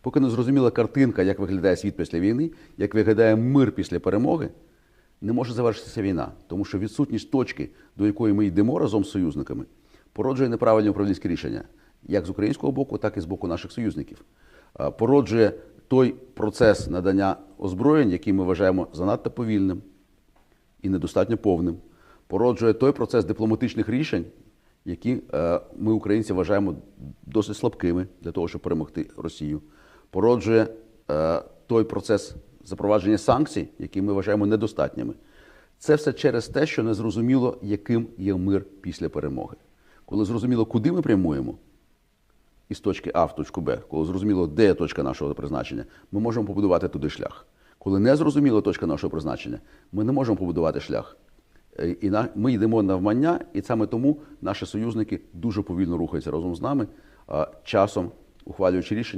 Поки не зрозуміла картинка, як виглядає світ після війни, як виглядає мир після перемоги, не може завершитися війна, тому що відсутність точки, до якої ми йдемо разом з союзниками, породжує неправильні управлінські рішення, як з українського боку, так і з боку наших союзників. Породжує той процес надання озброєнь, який ми вважаємо занадто повільним і недостатньо повним. Породжує той процес дипломатичних рішень, які е, ми, українці, вважаємо досить слабкими для того, щоб перемогти Росію. Породжує е, той процес запровадження санкцій, які ми вважаємо недостатніми. Це все через те, що не зрозуміло, яким є мир після перемоги. Коли зрозуміло, куди ми прямуємо, із точки А в точку Б, коли зрозуміло, де є точка нашого призначення, ми можемо побудувати туди шлях. Коли не зрозуміла точка нашого призначення, ми не можемо побудувати шлях. Е, І на, ми йдемо навмання, і саме тому наші союзники дуже повільно рухаються разом з нами, часом ухвалюючи рішення.